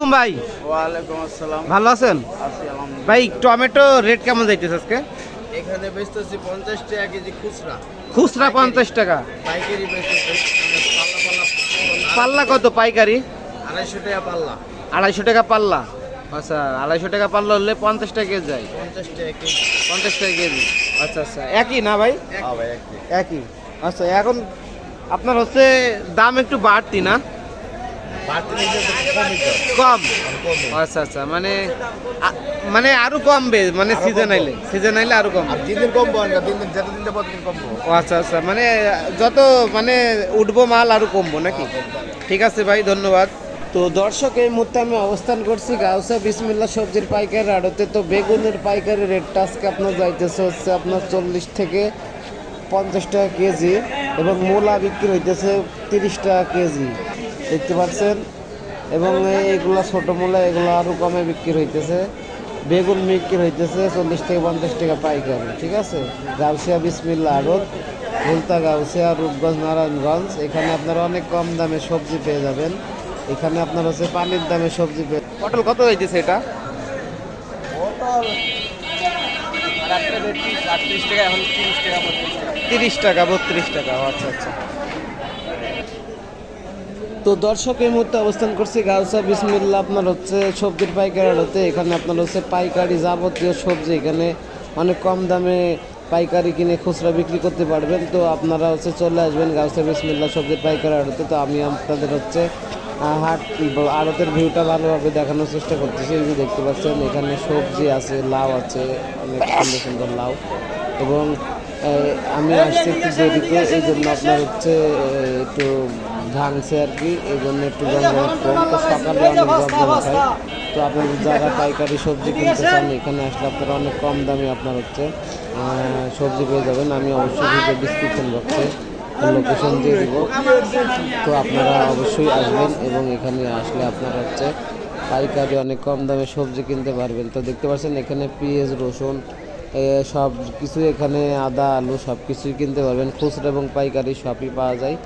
ভাই। ওয়ালাইকুম আসসালাম। ভালো আছেন? ভাই টমেটো রেট কেমন যাইতেছে আজকে? এখানে বেচতেছি পঞ্চাশ টাকা কেজি খুচরা। খুচরা পঞ্চাশ টাকা। পাইকারি পাল্লা কত পাইকারি? আড়াইশো টাকা পাল্লা। আড়াইশো টাকা পাল্লা। আচ্ছা আড়াইশো টাকা পাল্লা হলে পঞ্চাশ টাকা কেজি যায়। পঞ্চাশ টাকা কেজি। পঞ্চাশ টাকা কেজি। আচ্ছা আচ্ছা একই না ভাই? একই। আচ্ছা এখন আপনার হচ্ছে দাম একটু বাড়তি না? কম? আচ্ছা আচ্ছা মানে মানে আরও কমবে মানে সিজন আইলে সিজন আইলে আরও কম দিন দিন কমবো দিন দিন যেটা দিনটা প্রতিদিন কমবো। আচ্ছা আচ্ছা মানে যত মানে উঠবো মাল আরও কমবো নাকি? ঠিক আছে ভাই ধন্যবাদ। তো দর্শক এই মুহূর্তে আমি অবস্থান করছি গাউসা বিসমিল্লা সবজির পাইকারি আড়তে তো বেগুনের পাইকারি রেটটা আজকে আপনার যাইতেছে হচ্ছে আপনার চল্লিশ থেকে পঞ্চাশ টাকা কেজি এবং মূলা বিক্রি হইতেছে তিরিশ টাকা কেজি। দেখতে পাচ্ছেন। এবং এইগুলা ছোট মূলা এগুলো আরও কমে বিক্রি হইতেছে। বেগুন বিক্রি হইতেছে চল্লিশ থেকে পঞ্চাশ টাকা পাইকারি ঠিক আছে? গাউসিয়া বিসমিল্লা আড়ত ভুলতা গাউসিয়া রূপগঞ্জ নারায়ণগঞ্জ। এখানে আপনারা অনেক কম দামে সবজি পেয়ে যাবেন। এখানে আপনার হচ্ছে পানির দামে সবজি পেয়ে পটল কত হইতেছে এটা? টাকা এখন তিরিশ টাকা তিরিশ টাকা বত্রিশ টাকা আচ্ছা আচ্ছা। তো দর্শক এই মুহূর্তে অবস্থান করছি গাউসা বিসমিল্লা আপনার হচ্ছে সবজির পাইকারি হতে এখানে আপনার হচ্ছে পাইকারি যাবতীয় সবজি। এখানে অনেক কম দামে পাইকারি কিনে খুচরা বিক্রি করতে পারবেন। তো আপনারা হচ্ছে চলে আসবেন গাউসা বিসমিল্লা সবজির পাইকারি আড়তে তো আমি আপনাদের হচ্ছে হাট আড়তের ভিউটা ভালোভাবে দেখানোর চেষ্টা করতেছি। এই যে দেখতে পাচ্ছেন, এখানে সবজি আছে, লাউ আছে, অনেক সুন্দর সুন্দর লাউ। এবং আমি আসছি একটু দেরিতে এই জন্য আপনার হচ্ছে একটু ভাঙছে আর কি এই জন্য একটু তো সকালে অনেক জমজমাট হয় তো আপনাদের যারা পাইকারি সবজি কিনতে চান, এখানে আসলে আপনারা অনেক কম দামে আপনার হচ্ছে সবজি পেয়ে যাবেন। আমি অবশ্যই ভিডিও ডিসক্রিপশন বক্সে লোকেশন দিয়ে দিব। তো আপনারা অবশ্যই আসবেন এবং এখানে আসলে আপনারা হচ্ছে পাইকারি অনেক কম দামে সবজি কিনতে পারবেন। তো দেখতে পাচ্ছেন, এখানে পেঁয়াজ, রসুন সব কিছু এখানে আদা, আলু সব কিছুই কিনতে পারবেন। খুচরা এবং পাইকারি সবই পাওয়া যায়।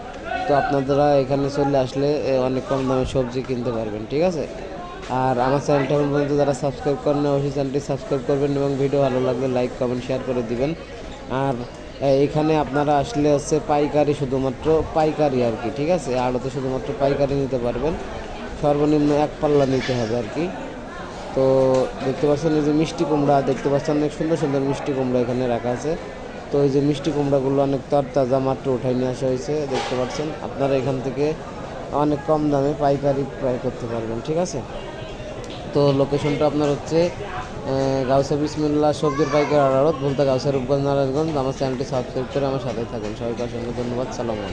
তো আপনারা এখানে চলে আসলে অনেক কম দামে সবজি কিনতে পারবেন, ঠিক আছে? আর আমার চ্যানেলটা এখন পর্যন্ত যারা সাবস্ক্রাইব করেন অবশ্যই চ্যানেলটি সাবস্ক্রাইব করবেন এবং ভিডিও ভালো লাগলে লাইক, কমেন্ট, শেয়ার করে দিবেন। আর এখানে আপনারা আসলে হচ্ছে পাইকারি শুধুমাত্র পাইকারি আর কি, ঠিক আছে? আড়তে শুধুমাত্র পাইকারি নিতে পারবেন। সর্বনিম্ন এক পাল্লা নিতে হবে আর কি। তো দেখতে পাচ্ছেন এই যে মিষ্টি কুমড়া, দেখতে পাচ্ছেন অনেক সুন্দর সুন্দর মিষ্টি কুমড়া এখানে রাখা আছে। তো এই যে মিষ্টি কুমড়াগুলো অনেক তরতাজা মাত্র উঠাই নিয়ে আসা হয়েছে, দেখতে পাচ্ছেন। আপনারা এখান থেকে অনেক কম দামে পাইকারি ক্রয় করতে পারবেন, ঠিক আছে? তো লোকেশনটা আপনার হচ্ছে গাউসা বিসমুল্লাহ সবজির পাইকারি আড়ত বলতে গাউসা রূপগঞ্জ, নারায়ণগঞ্জ। আমার চ্যানেলটি সাবস্ক্রাইব করে আমার সাথে থাকুন। সবাইকে অসংখ্য ধন্যবাদ। সালাম আলাইকুম।